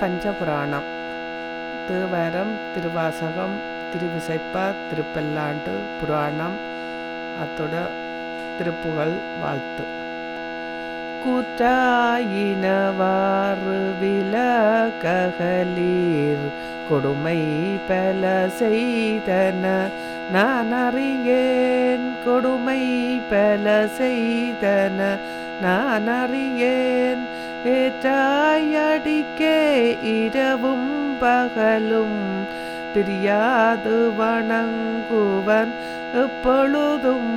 பஞ்சபுராணம். தேவாரம் திருவாசகம் திருவிசைப்பா திருப்பல்லாண்டு புராணம் அத்தோட திருப்புகழ் வாழ்த்து. கூற்றாயினவாறு வில ககலீர் கொடுமை பல செய்தன நான் அறியேன் கொடுமை பல செய்தன நான் அறியேன் ஏற்றாயடிக்கே இரவும் பகலும் பிரியாது வணங்குவன். எப்பொழுதும்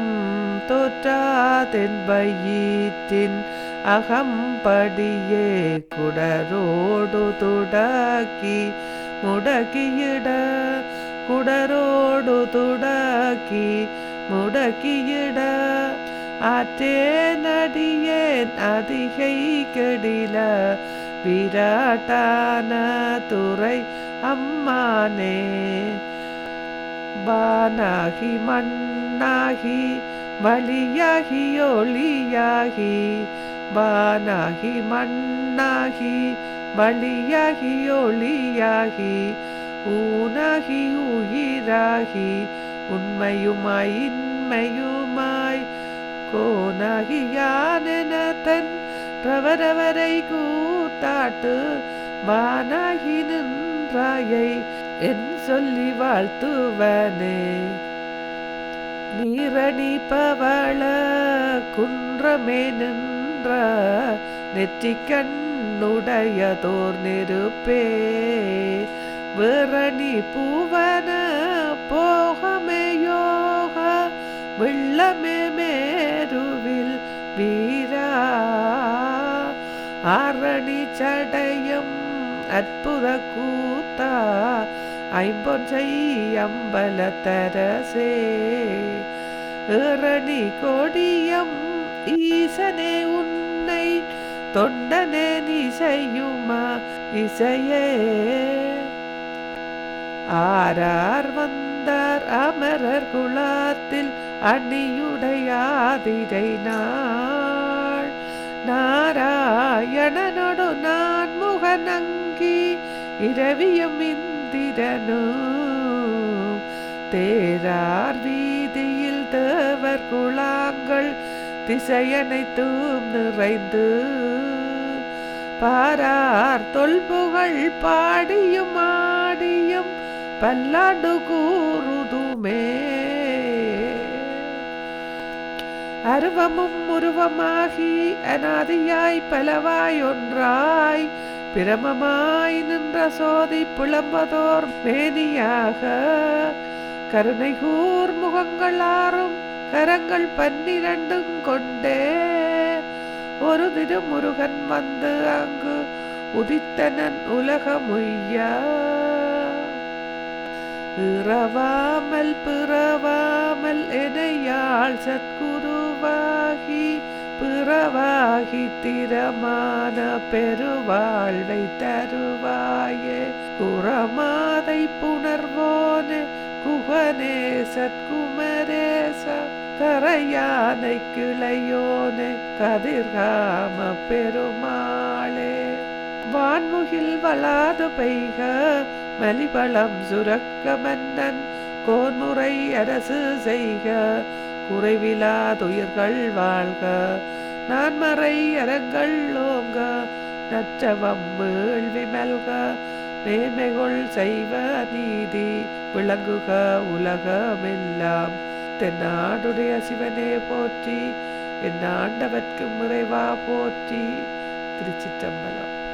தோற்றாதென்பயிற்றின் அகம்படியே குடரோடு துடக்கி முடக்கியிட குடரோடு துடக்கி முடக்கியிட. ஆற்றே நடிய அதிகை கெடில விராட்டான துறை அம்மானே. பானாகி மண்ணாகி வழியாகி ஒளியாகி பானாகி மண்ணாகி வழியாகி ஒளியாகி ஊனாகி உயிராகி உண்மையுமாய் இன்மையுமாய் கோனாகி யானென தன் பிரவரவரை கூத்தாட்டு வானாகி நின்றாயை என் சொல்லி வாழ்த்துவனே. நீரணி பவள குன்றமே நின்ற நெற்றி கண்ணுடையதோர் நெருப்பே. வேரணி பூவன போகமே யோக வெள்ளமே மே மேருவில் வீரா. ஆரணி சடையம் அற்புத கூத்தா. ஐம்பொன் அம்பலத்தரசே தரசே. ஏரணி கொடியம் ஈசனே உன்னை தொண்டனே இசையுமா இசையே. ஆரார் வந்தார் அமரர் குலாத்தில் அடியுடையாதிரை நாள். நாராயணனொடு நான் முகநங்கி இரவியும் இந்திரனும். தேரார் வீதியில் தேவர் குழாங்கள் திசையனைத்தும் நிறைந்து. பாரார் தொல்புகழ் பாடியும் ஆடியும் பல்லாண்டு கூறுதுமே. அருவமும் உருவமாகி அனாதியாய் பலவாய் ஒன்றாய் பிரமமாய் நின்ற சோதி புலம்பதோர் மேனியாக. கருணை கூர் முகங்கள் ஆறும் கரங்கள் பன்னிரண்டும் கொண்டே. ஒரு திருமுருகன் வந்து அங்கு உதித்தனன் உலகமுய்யா. இறவாமல் பிறவ எனையாள் சத்குருவாகி பிறவாகி திறமான பெருவாழ்வை தருவாயே. குறமாதை புணர்வோனே குகனே சத்குமரேச கரையானை கிளையோனே கதிர்காம பெருமாளே. வான்முகில் வளாது பெய்க மலிபலம் சுரக்க மன்னன் கோன்முறை அரசு செய்க குறைவிலா துயர்கள் வாழ்க. நான்மறை அறங்கள் ஓங்க. நச்சவம் வேள்வி மல்க. மேன்மைகொள் செய்வ நீதி விளங்குக உலகமெல்லாம். தென்னாடுடைய சிவனே போற்றி. என் ஆண்டவர்க்கு முறைவா போற்றி. திருச்சிற்றம்பலம்.